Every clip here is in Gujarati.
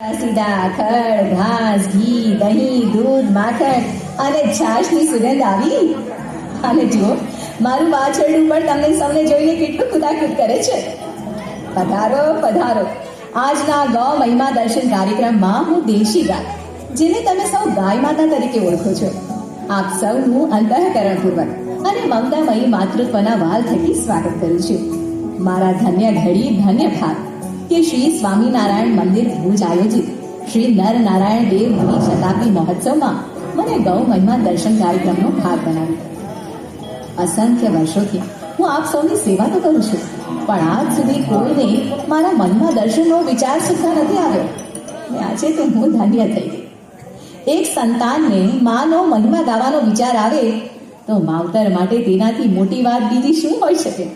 સીધા ખડ, ઘાસ, ઘી, દહીં, દૂધ, માખણ અને છાશની સુગંધ આવી? અને જુઓ, મારું વાછરડું પણ તમને સૌને જોઈને કેટલું કુદાકુદ કરે છે. પધારો પધારો. આજના ગૌ મહિમા દર્શન કાર્યક્રમમાં હું દેશી ગાય, જેને તમે સૌ ગાય માતા તરીકે ઓળખો છો. આપ સૌનું અંતઃકરણપૂર્વક અને મમતામયી માતૃત્વના વાલ થકી સ્વાગત કરું છું. મારા ધન્ય ઘડી, ધન્ય ભાગ. કે શ્રી સ્વામિનારાયણ મંદિર ભુજ આયોજિત. શ્રી નર નારાયણ દેવ દ્વિ શતાબ્દી મહોત્સવમાં મને ગૌ મહિમા દર્શન કાર્યક્રમનો ભાગ બનાવ્યો. અસંખ્ય વર્ષોથી હું આપ સૌની સેવા તો કરું છું, પણ આજ સુધી કોઈને મારા મનમાં દર્શનનો વિચાર સુધા નથી આવ્યો. ને આજે તો હું ધન્ય થઈ ગઈ. એક સંતાનને માનો મહિમા ગાવાનો વિચાર આવે, તો માવતર માટે તેનાથી મોટી વાત બીજી શું હોઈ શકે?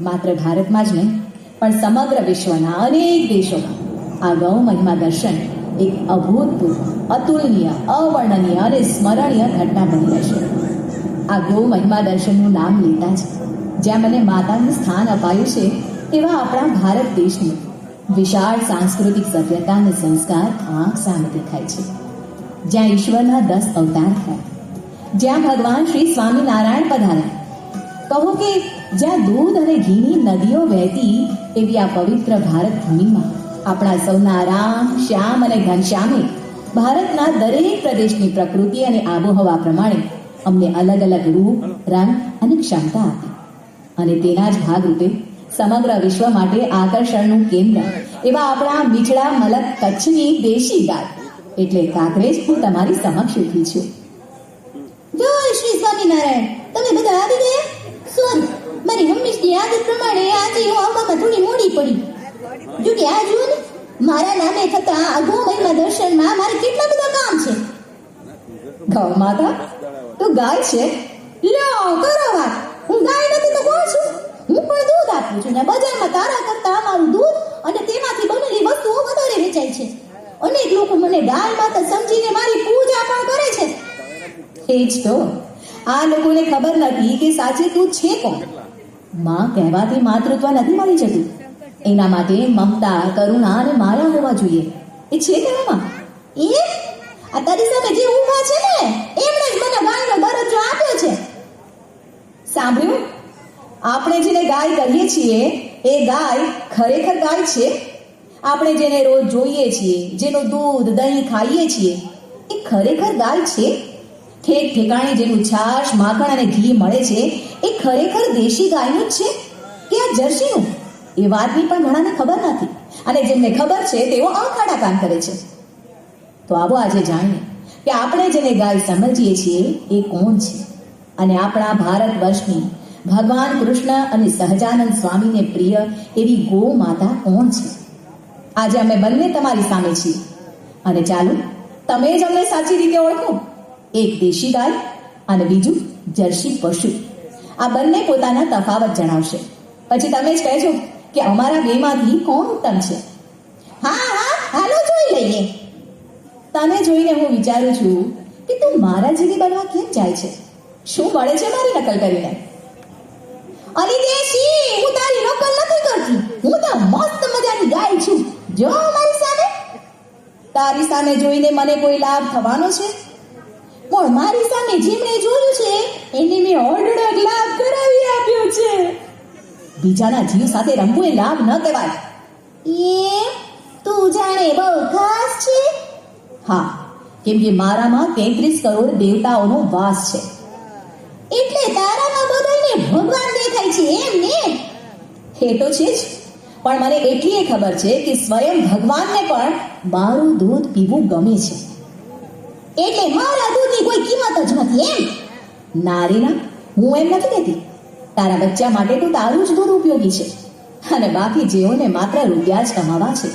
માત્ર ભારતમાં જ નહીં પણ સમગ્ર વિશ્વના અનેક દેશોમાં આ ગૌ મહિમા દર્શન એક અભૂતપૂર્વ, અતુલનીય, અવર્ણનીય અને સ્મરણીય ઘટના બની રહેશે આ ગૌ મહિમા દર્શનનું નામ લેતા જ જ્યાં મને માતાનું સ્થાન અપાયું છે તેવા આપણા ભારત દેશની વિશાળ સાંસ્કૃતિક સભ્યતા અને સંસ્કાર આંખ સામે દેખાય છે. જ્યાં ઈશ્વરના દસ અવતાર થયા જ્યાં ભગવાન શ્રી સ્વામિનારાયણ પધાર્યા. કહો કે જ્યાં દૂધ અને ઘીની નદીઓ વહેતી એવી આ પવિત્ર ભારત ભૂમિમાં આપણા સૌના રામ, શ્યામ અને ઘનશ્યામે ભારતના દરેક પ્રદેશની પ્રકૃતિ અને આબોહવા પ્રમાણે અમને અલગ અલગ રૂપ, રંગ અને ક્ષમતા આપી. અને તેના જ ભાગરૂપે સમગ્ર વિશ્વ માટે આકર્ષણનું કેન્દ્ર એવા આપણા મીઠડા મલક કચ્છની દેશી ગાય. એટલે કાંકરેજ હું તમારી સમક્ષ ઊભી છું. જય શ્રી સ્વામિનારાયણ. તમે બધા આવી ગયા? સોરી. મારી હંમેશની આદત પ્રમાણે આજે હું આવવામાં થોડી મોડી પડી. જો કે આ જુઓ ને, મારા નામે થતા ગો મહિમા દર્શનમાં મારે કેટલા બધા કામ છે. ગૌ માતા, તો ગાય છે? લ્યો, કરો વાત. હું ગાય નથી તો કોણ છું? હું પણ દૂધ આપું છું ને બજારમાં તારા કરતા અમારું દૂધ અને તેમાંથી બનેલી વસ્તુઓ વધારે વેચાય છે. અનેક લોકો મને ગાય માતા સમજીને મારી પૂજા પણ કરે છે. એ જ તો. આ લોકોને ખબર નથી કે સાચે તું છે કોણ? માં કહેવાથી માતૃત્વ નથી મળી જતું. એના માટે મમતા, કરુણા અને માયા હોવા જોઈએ. એ છે કહેવામાં એ આ તારી સામે જે ઊભા છે ને, એમણે જ મને ગાયનો દરજ્જો આપ્યો છે. સાંભળ્યું? આપણે જેને ગાય કહીએ છીએ, એ ગાય ખરેખર ગાય છે? આપણે જેને રોજ જોઈએ છીએ, જેનું દૂધ, દહીં ખાઈએ છીએ, એ ખરેખર ગાય છે? ઠેક ઠેકાણે જેનું છાશ માખણ અને ઘી મળે છે, એ ખરેખર દેશી ગાયનું જ છે કે આ જર્સીનું? એ વાતની પણ ઘણાને ખબર નથી. અને જેમને ખબર છે, તેઓ અખાડા કામ કરે છે. તો આવો આજે જાણીએ કે આપણે જેને ગાય સમજીએ છીએ, એ કોણ છે? અને આપણા ભારત વર્ષની ભગવાન કૃષ્ણ અને સહજાનંદ સ્વામીને પ્રિય એવી ગો માતા કોણ છે? આજે અમે બંને તમારી સામે છીએ. અને ચાલો, તમે જ અમને સાચી રીતે ઓળખો. એક દેશી ગાય અને બીજું જર્સી પશુ. આ બંને પોતાના તફાવત જણાવશે. પછી તમે જ કહેજો કે અમારા બેમાંથી કોણ ઉત્તમ છે? હા હા, હાલો જોઈ લઈએ. તને જોઈને હું વિચારું છું કે તું મારા જેવી બનવા કેમ જાય છે? શું મળે છે મારી નકલ કરીને? અલી દેશી, હું તારી નકલ નથી કરતી. હું તો મસ્ત મજાની ગાય છું. જો મારી સામે? તારી સામે જોઈને મને કોઈ લાભ થવાનો છે? પણ મારી સામે જેમણે જોયું છે એને મેં ઓરડો લાભ કરાવી આપ્યો છે. બીજાના જીવ સાથે રમવું એ લાભ ન કહેવાય. એ તું જાણે બહુ ખાસ છે? હા કેમ કે મારામાં તેત્રીસ કરોડ દેવતાઓનો વાસ છે. એટલે તારામાં બધાને ભગવાન દેખાય છે એમ ને? એ તો છે જ. પણ મને એટલી ખબર છે કે સ્વયં ભગવાનને પણ મારું દૂધ પીવું ગમે છે. એટલે મારા દૂધની કોઈ કિંમત જ નથી, એમ? નારીના હું એમ નથી કહેતી. તારા બચ્ચા માટે તો તારું જ દૂધ ઉપયોગી છે. અને બાકી જેઓને માત્ર રૂપિયા જ કમાવા છે,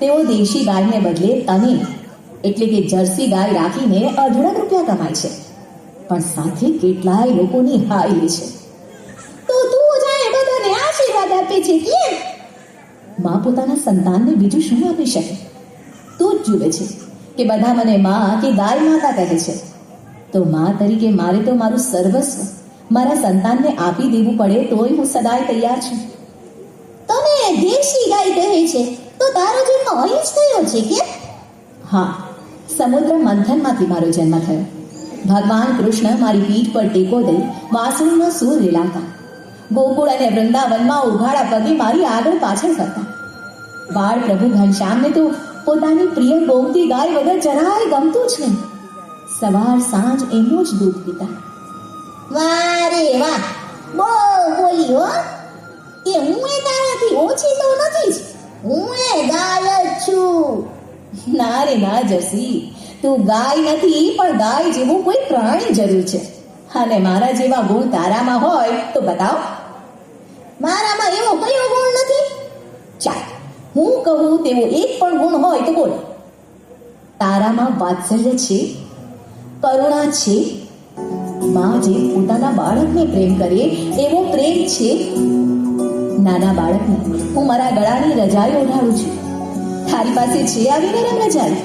તેઓ દેશી ગાયને બદલે તને એટલે કે જર્સી ગાય રાખીને અઢળક રૂપિયા કમાય છે. પણ સાથે કેટલાય લોકોની હાય લે છે. તો તું જાણે બધાને આશીર્વાદ આપે છે, કેમ? માં પોતાના સંતાનને બીજું શું આપી શકે? તું જ જુએ છે. કે બધા મને માં કે ગાય માતા કહે છે. તો માં તરીકે મારે તો મારું સર્વસ્વ, મારા સંતાનને આપી દેવું પડે તોય હું સદાય તૈયાર છું. તમે દેશી ગાય કહે છે, તો તારો જન્મ અહીં જ થયો છે કે હા, સમુદ્ર મંથનમાંથી મારો જન્મ થયો. ભગવાન કૃષ્ણ મારી પીઠ પર ટેકો દઈ વાંસળીનો સૂર લીલાતા. ગોકુળ અને વૃંદાવનમાં ઉઘાડા પગે મારી આગળ પાછળ કરતા બાળ પ્રભુ ઘનશ્યામને તો પોતાની પ્રિય ગોમતી ગાય વગર જરાય ગમતું જ નહીં. સવાર સાંજ એનું જ દૂધ પીતા. વાહ રે વાહ બોલી હો. એ હું એ તારાથી ઓછી તો નથી જ, હું એ ગાય જ છું. ના રે ના જસી, તું ગાય નથી, પણ ગાય જેવું કોઈ પ્રાણી જરૂર છે. અને મારા જેવા ગુણ તારામાં હોય તો બતાવ. મારામાં એવો કયો ગુણ નથી? ચાલ હું કહું તેવો એક પણ ગુણ હોય તો બોલ. તારામાં વાત્સલ્ય છે? કરુણા છે? માં જે પોતાના બાળકને પ્રેમ કરે, એવો પ્રેમ છે? નાના બાળકને, હું મારા ગળાની રજાઈ ઓઢાડું છું. તારી પાસે છે આવીને નરમ રજાઈ?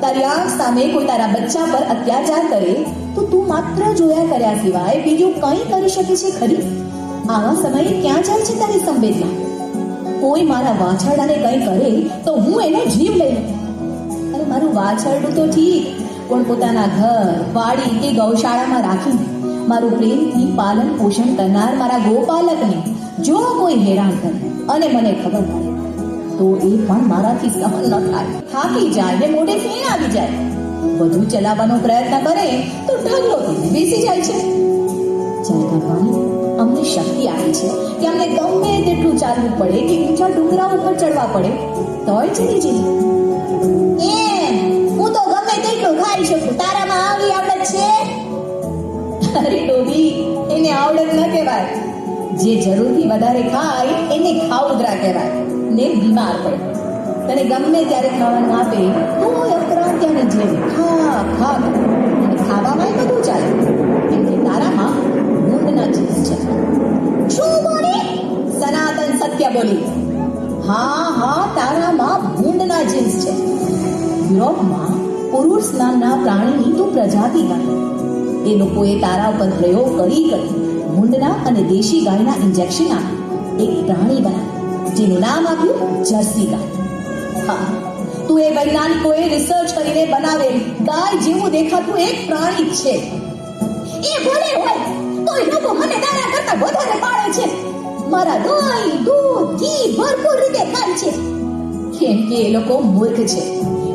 તારી આંખ સામે કોઈ તારા બચ્ચા પર અત્યાચાર કરે, તો તું માત્ર જોયા કર્યા સિવાય બીજું કંઈ કરી શકે છે ખરી? આવા સમયે ક્યાં જાય છે તારી સંવેદના? કોઈ મારા વાછરડાને કંઈ કરે, તો હું એને જીવ લઈ અરે, મારું વાછરડું તો ઠીક, પણ પોતાના ઘર, વાડી કે ગૌશાળામાં રાખીને મારું પ્રેમથી પાલન પોષણ કરનાર મારા ગોપાલકને જો કોઈ હેરાન કરે અને મને ખબર પડે, તો એ પણ મારાથી સહન ન થાય. થાકી જાય ને મોઢે ફીણ આવી જાય. બધું ચલાવવાનો પ્રયત્ન કરે, તો ઢગલો બેસી જાય છે. ચાલતા ભગવાન અમને શક્તિ આવી છે કે અમને ગમે તેટલું ચાલવું પડે કે ઊંચા ડુંગરા ઉપર ચડવા પડે, તોય ચડી જઈએ. એમ, હું તો ગમે તેટલું ખાઈ શકું, તારામાં આવી આવડત છે? અરે ડોબી એને આવડત ન કહેવાય. જે જરૂરથી વધારે ખાય, એને ખાઉદરા કહેવાય. ને બીમાર પડે. તને ગમે ત્યારે ખાવાનું આપે તો અક્રાંત્યાની જેમ ખા ખા ખાવામાં બધું ચાલે. છે. શું બોલી? સનાતન સત્ય બોલી. હા હા, તારામાં ભૂંડના જીન્સ છે. યુરોપમાં પુરુષ નામના પ્રાણીની તું પ્રજાતિ ગણ. એ લોકોએ તારા ઉપર પ્રયોગ કરી કરી ભૂંડના અને દેશી ગાયના ઇન્જેક્શન આપી. એક પ્રાણી બનાવ્યું જેનું નામ આપ્યું જર્સી ગાય. હા, તું એ વૈજ્ઞાનિકોએ રિસર્ચ કરીને બનાવેલ ગાય જેવું દેખાતું એક પ્રાણી છે. એ ભલે હોય તોય લોકો મને તારા કરતા વધારે પાળે છે. મારા દહીં દૂધ, ઘી ભરપૂર રીતે ખાય છે. કેમ કે એ લોકો મૂર્ખ છે.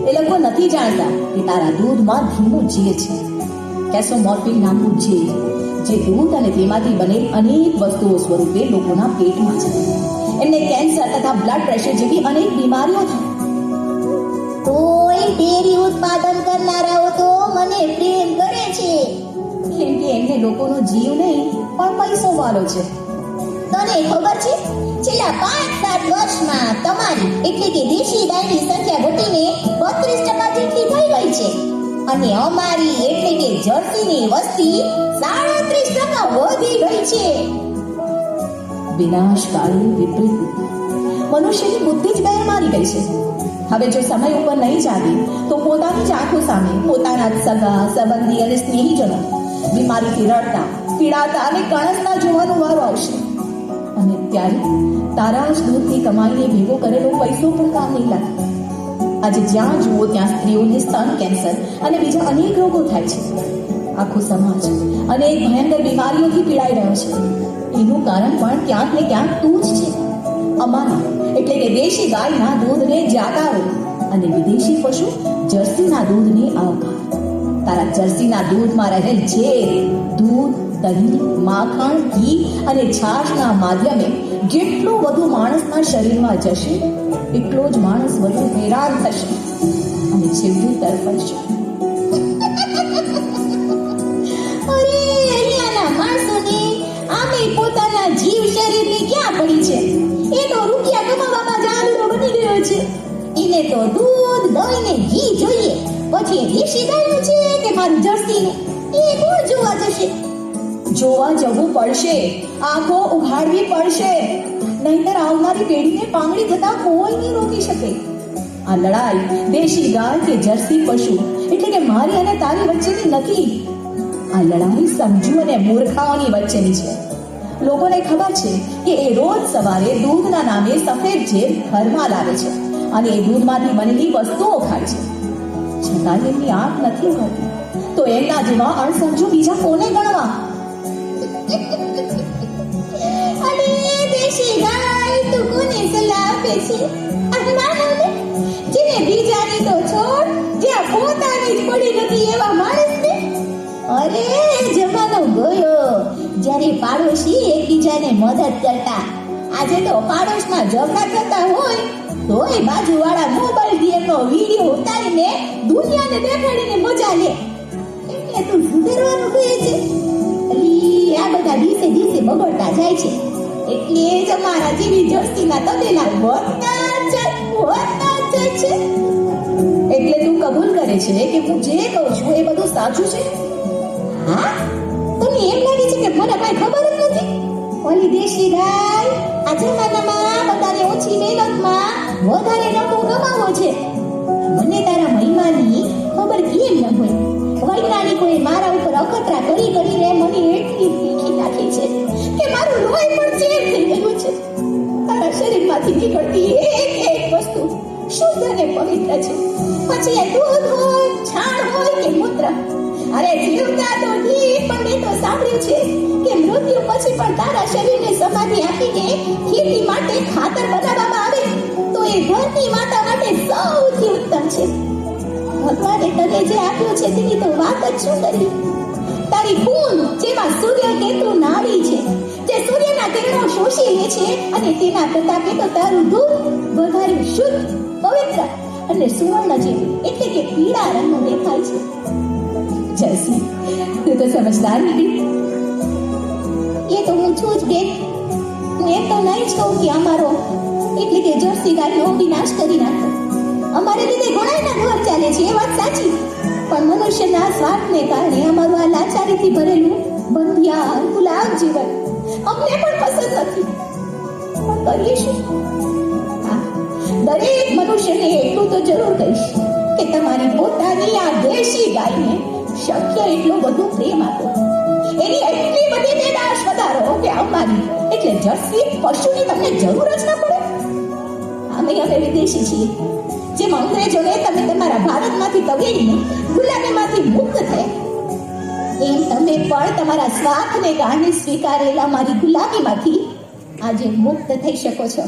એ લોકો નથી જાણતા કે તારા દૂધમાં ધીમું જે છે. કેસોમોર્ફિન નામનું જીવ જે દૂધ અને તેમાંથી બનેલ અનેક વસ્તુઓ સ્વરૂપે લોકોના પેટમાં છે. એમને કેન્સર તથા બ્લડ પ્રેશર જેવી અનેક બીમારીઓ થાય તોય ડેરી ઉત્પાદન કરનારાઓ તો મને પ્રેમ કરે છે. કેમ કે એમને લોકોનો જીવ નહીં, પણ પૈસો વાલો છે. તને ખબર છે? છેલ્લા પાંચ, સાત વર્ષમાં તમારી એટલે કે દેશી ગાયની સંખ્યા ઘટીને બત્રીસ ટકા જેટલી થઈ ગઈ છે. અને અમારી એટલે કે જર્સીની વસ્તી સાડત્રીસ ટકા વધી ગઈ છે. વિનાશકારી વિપરીત. મનુષ્યની બુદ્ધિ જ બેર મારી ગઈ છે. હવે જો સમય ઉપર નહીં જાગી, તો પોતાની જ આંખો સામે પોતાના સગા, સંબંધી અને સ્નેહીજનો બીમારીથી રડતા પીડાતા અને કણસતા જોવાનો વારો આવશે. અને ત્યારે તારા જ દૂધથી કમાઈને ભેગો કરેલો પૈસો પણ કામ નહીં લાગે આજે જ્યાં જુઓ ત્યાં સ્ત્રીઓને સ્તન કેન્સર અને બીજા અનેક રોગો થાય છે. આખો સમાજ અનેક ભયંકર બીમારીઓથી પીડાઈ રહ્યો છે. એનું કારણ પણ ક્યાંક ને ક્યાંક તું જ છે. અમારા, એટલે કે દેશી ગાયના દૂધને જાગાવે અને વિદેશી પશુ જર્સીના દૂધને આવકાર. તારા જર્સીના દૂધમાં રહેલ જે દૂધ, દહીં, માખણ, ઘી અને છાશના માધ્યમે જેટલો વધુ માણસના શરીરમાં જશે, એટલો જ માણસ વધુ હેરાન થશે અને છેવટે તરફડશે ક્યાં પડી છે? એ તો રૂપિયા કમાવામાં ગયો છે. તો દૂધ દહીં ને ઘી પછી એ દેશી ગાયનું છે કે મારું જર્સીનું એ કોણ જોવા જશે. જોવા જવું પડશે. આંખો ઉઘાડવી પડશે. નહીંતર આવનારી પેઢીને પાંગડી થતા કોઈ નહીં રોકી શકે. આ લડાઈ દેશી ગાય કે જર્સી પશુ, એટલે કે મારી અને તારી વચ્ચેની નથી. આ લડાઈ સમજુ અને મૂર્ખાઓની વચ્ચેની છે. લોકોને ખબર છે કે એ રોજ સવારે દૂધના નામે સફેદ જેબ ઘરમાં લાવે છે અને એ દૂધમાંથી બનેલી વસ્તુઓ ખાય છે. છતાં આંખ નથી હોતી. તો એમના જેવા અણસમજુ બીજા કોને ગણવા? અરે દેશી ગાય તું કોને સલાહ આપે છે. આ જેને બીજાની તો છોડ જ્યાં પોતાની જ પડી નથી એવા માણસને? અરે જમાનો ગયો. જ્યારે પાડોશી એકબીજાને મદદ કરતા. આજે તો પાડોશમાં ઝઘડા થતા હોય. તોય બાજુવાળા મોબાઈલ ગેમનો વીડિયો ઉતારીને દુનિયાને દેખાડીને મજા લે. એટલે તું સુધરવાનું કહે છે. અલી, આ બધા દિવસે દિવસે બગડતા જાય છે. એટલે જ અમારા જેવી જર્સીના તબેલા વધતા જાય વધતા જાય છે. એટલે તું કબૂલ કરે છે કે હું જે કહું છું એ બધું સાચું છે? હા? તમને એમ લાગે છે કે મને કાંઈ ખબર જ નથી? ઓલી દેશી ગાય આ જમાનામાં બધાને ઓછી મહેનતમાં વધારે નફો કમાવો છે. મને તારા મહિમાની ખબર કેમ ન હોય. વૈજ્ઞાનિકોએ મારા ઉપર અખતરા કરી કરીને મને એટલી શીખી નાખી છે કે મારું લોહી પણ ચેર થઈ ગયું છે. તારા શરીરમાંથી નીકળતી એક એક વસ્તુ શુદ્ધ અને પવિત્ર છે. પછી એ દૂધ હોય, છાણ હોય કે મૂત્ર. અરે જીવતા તો ઠીક પણ મેં તો સાંભળ્યું છે કે મૃત્યુ પછી પણ તારા શરીરને સમાધિ આપીને ખેતી માટે ખાતર બનાવવામાં એ માતા માટે સૌથી ઉત્તમ છે. ભગવાને તને જે આપ્યું છે તેની તો વાત જ શું કરી? તારી ખૂન, જેમાં સૂર્ય કેતુ નાડી છે, જે સૂર્યના કિરણો શોષી લે છે અને તેના પ્રતાપે તો તારું દૂધ વધારે શુદ્ધ, પવિત્ર અને સુવર્ણ જેવું એટલે કે પીળા રંગનું દેખાય છે. જયસી તું તો સમજદાર નીકળી એ તો હું છું જ બેન. હું એમ તો નહીં જ કહું કે અમારો કે વિનાશ કરી નાખો. અમારે લીધે ઘણાયના ઘર ચાલે છે, એ વાત સાચી. પણ મનુષ્યના સ્વાર્થને કારણે અમારું આ લાચારીથી ભરેલું બંધિયાર ગુલાબ જીવન અમને પણ પસંદ નથી. પણ કરીએ દરેક મનુષ્યને એટલું તો જરૂર કહીશ કે તમારી પોતાની આ દેશી ગાયને શક્ય એટલો બધો પ્રેમ આપો. એની એટલી બધી પેદાશ વધારો કે અમારી એટલે જર્સી, પશુની તમને જરૂર જ ન પડે. અમે હવે વિદેશી છીએ. જેમ અંગ્રેજોએ તમે તમારા ભારતમાંથી તવેરીને ગુલામીમાંથી મુક્ત થયા, એમ તમે પણ તમારા સ્વાર્થને કારણે સ્વીકારેલા મારી ગુલામીમાંથી આજે મુક્ત થઈ શકો છો.